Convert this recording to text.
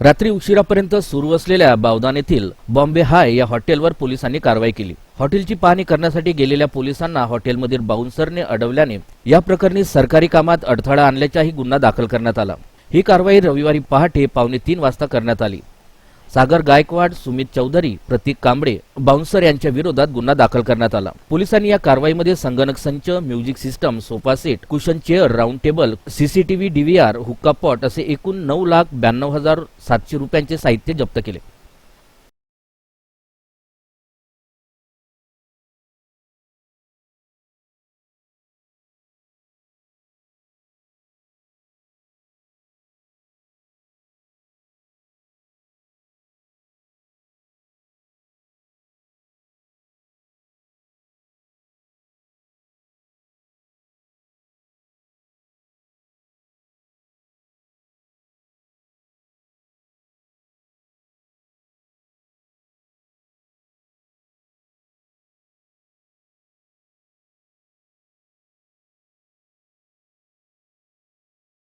रात्री उशिरापर्यंत सुरू असलेल्या बावदान येथील बॉम्बे हाय या हॉटेलवर पोलिसांनी कारवाई केली. हॉटेलची पाहणी करण्यासाठी गेलेल्या पोलिसांना हॉटेलमधील बाउन्सरने अडवल्याने या प्रकरणी सरकारी कामात अडथळा आणल्याचाही गुन्हा दाखल करण्यात आला. ही कारवाई रविवारी पहाटे पावणे तीन वाजता करण्यात आली. सागर गायकवाड सुमित चौधरी प्रतीक कांबळे बाउन्सर यांच्या विरोधात गुन्हा दाखल करण्यात आला. पोलिसांनी या कारवाईमध्ये संगणक संच music system sofa set cushion chair round table CCTV DVR हुक्का पॉट असे एकूण नऊ लाख ब्याण्णव हजार सातशे रुपयांचे साहित्य जप्त केले.